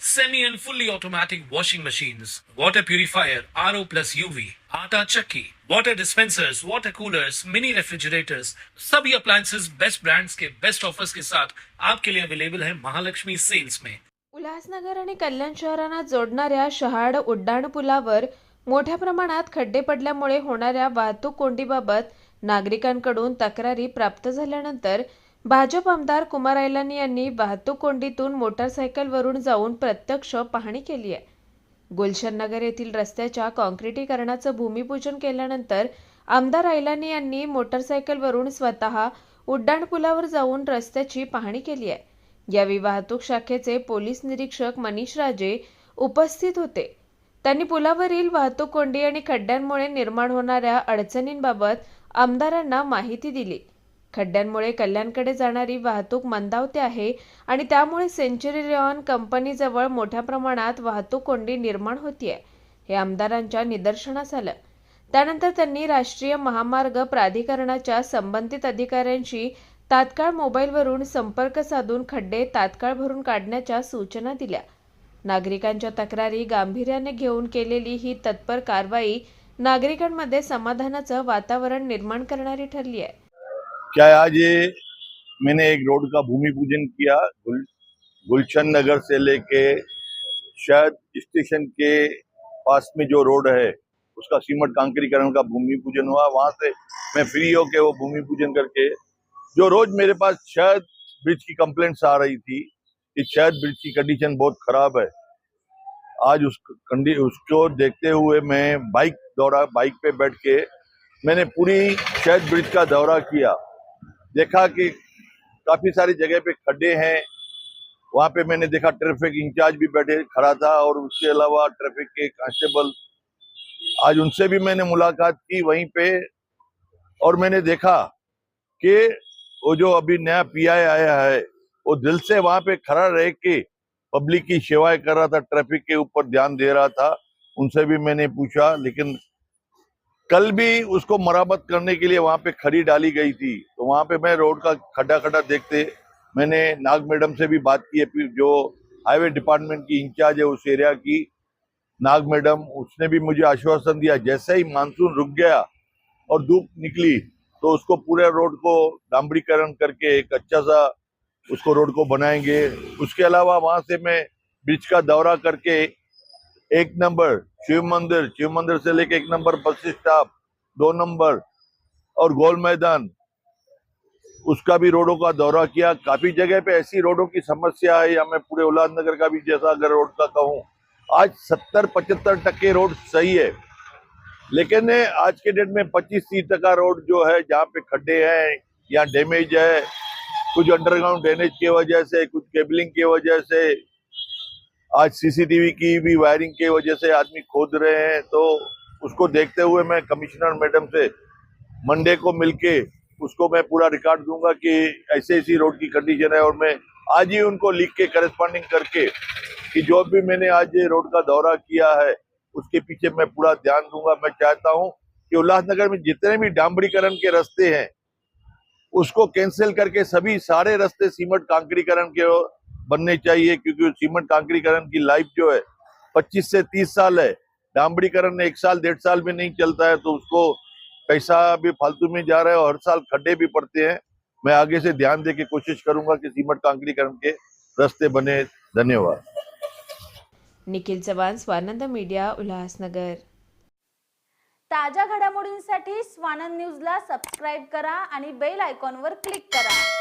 semi and fully automatic washing machines, water purifier, RO plus UV, आटा चक्की, water dispensers, water coolers, mini refrigerators, सभी appliances. Best brands के best offers के साथ आपके लिए अवेलेबल है महालक्ष्मी सेल्स में उल्हासनगर आणि कल्याण शहरांना जोडणाऱ्या शहाड उड्डाण मोठ्या प्रमाणात खड्डे पडल्यामुळे होणाऱ्या वाहतूक कोंडीबाबत नागरिकांकडून तक्रारी प्राप्त झाल्यानंतर भाजप आमदार कुमार ऐलानी यांनी वाहतूक कोंडीतून मोटारसायकलवरून जाऊन प्रत्यक्ष पाहणी केली आहे. गुलशन नगर येथील रस्त्याच्या काँक्रिटीकरणाचं भूमिपूजन केल्यानंतर आमदार ऐलानी यांनी मोटारसायकलवरून स्वतः उड्डाणपुलावर जाऊन रस्त्याची पाहणी केली आहे. यावेळी वाहतूक शाखेचे पोलीस निरीक्षक मनीष राजे उपस्थित होते. त्यांनी पुलावरील वाहतूक कोंडी आणि खड्ड्यांमुळे निर्माण होणाऱ्या अडचणींबाबत आमदारांना माहिती दिली. खड्ड्यांमुळे कल्याणकडे जाणारी वाहतूक मंदावते आहे आणि त्यामुळे सेंचुरी रेऑन कंपनीजवळ मोठ्या प्रमाणात वाहतूक कोंडी निर्माण होतीये हे आमदारांच्या निदर्शनास आलं त्यानंतर त्यांनी राष्ट्रीय महामार्ग प्राधिकरणाच्या संबंधित अधिकाऱ्यांशी तात्काळ मोबाईलवरून संपर्क साधून खड्डे तात्काळ भरून काढण्याच्या सूचना दिल्या. नागरिकांच्या तक्रारी गांभीर्याने घेऊन केलेली ही तत्पर कारवाई नागरिकांमध्ये समाधानाचं वातावरण निर्माण करणारी ठरली आहे क्या आज ये मैंने एक रोड का भूमि पूजन किया गुल, गुलशन नगर से लेके शायद स्टेशन के पास में जो रोड है उसका सीमेंट कांकरीकरण का भूमि पूजन हुआ। वहाँ से मैं फ्री होके वो भूमि पूजन करके जो रोज मेरे पास शायद ब्रिज की कंप्लेंट्स आ रही थी कि शायद ब्रिज की कंडीशन बहुत खराब है। आज उस कंडी उसको देखते हुए मैं बाइक दौरा बाइक पे बैठ के मैंने पूरी शायद ब्रिज का दौरा किया। देखा कि काफ़ी सारी जगह पे खड्डे हैं। वहाँ पे मैंने देखा ट्रैफ़िक इंचार्ज भी बैठे, खड़ा था और उसके अलावा ट्रैफ़िक के कांस्टेबल आज उनसे भी मैंने मुलाकात की वहीं पे और मैंने देखा कि वो जो अभी नया पीआई आया है, वो दिल से वहाँ पे खड़ा रह के पब्लिक की सेवाएँ कर रहा था, ट्रैफ़िक के ऊपर ध्यान दे रहा था। उनसे भी मैंने पूछा, लेकिन कल भी उसको मरामत करने के लिए वहाँ पे खड़ी डाली गई थी। तो वहाँ पे मैं रोड का खड्डा खड्डा देखते मैंने नाग मैडम से भी बात की है जो हाईवे डिपार्टमेंट की इंचार्ज है उस एरिया की, नाग मैडम, उसने भी मुझे आश्वासन दिया, जैसे ही मानसून रुक गया और धूप निकली तो उसको पूरे रोड को डामरीकरण करके एक अच्छा सा उसको रोड को बनाएँगे। उसके अलावा वहाँ से मैं ब्रिज का दौरा करके एक नंबर, शिव मंदिर शिव मंदिर से लेके एक नंबर बस स्टॉप, दो नंबर, और गोल मैदान। उसका भी रोडों का दौरा किया। काफ़ी जगह पे ऐसी रोडों की समस्या है या मैं पूरे उल्लासनगर का भी जैसा अगर रोड का कहूँ। आज सत्तर, पचहत्तर टक्के रोड सही है। लेकिन आज के डेट में पच्चीस, तीस टका रोड जो है, जहाँ पे खड्डे हैं या डैमेज है, कुछ अंडरग्राउंड ड्रेनेज की वजह से, कुछ केबलिंग की वजह से आज सीसीटीवी की भी वायरिंग की वजह से आदमी खोद रहे हैं तो उसको देखते हुए मैं कमिश्नर मैडम से मंडे को मिलके उसको मैं पूरा रिकॉर्ड दूँगा कि ऐसे ऐसी रोड की कंडीशन है और मैं आज ही उनको लिख के करस्पॉन्डिंग करके कि जो भी मैंने आज रोड का दौरा किया है, उसके पीछे मैं पूरा ध्यान दूँगा। मैं चाहता हूँ कि उल्लासनगर में जितने भी डांबरीकरण के रास्ते हैं, उसको कैंसिल करके सभी सारे रास्ते सीमेंट कांकरीकरण के बनने चाहिए क्योंकि सीमेंट कांकरीकरण की लाइफ जो है 25 से 30 साल है। डामरीकरण एक साल डेढ़ साल में नहीं चलता है तो उसको पैसा भी फालतू में जा रहा है और हर साल खड्डे भी पड़ते हैं। मैं आगे से ध्यान दे के कोशिश करूँगा कि सीमेंट कांकरीकरण के रास्ते बने। धन्यवाद। निखिल चव्हाण स्वानंद मीडिया उल्हासनगर। ताज्या घडामोडींसाठी स्वानंद न्यूजला सबस्क्राईब करा आणि बेल आयकॉनवर क्लिक करा.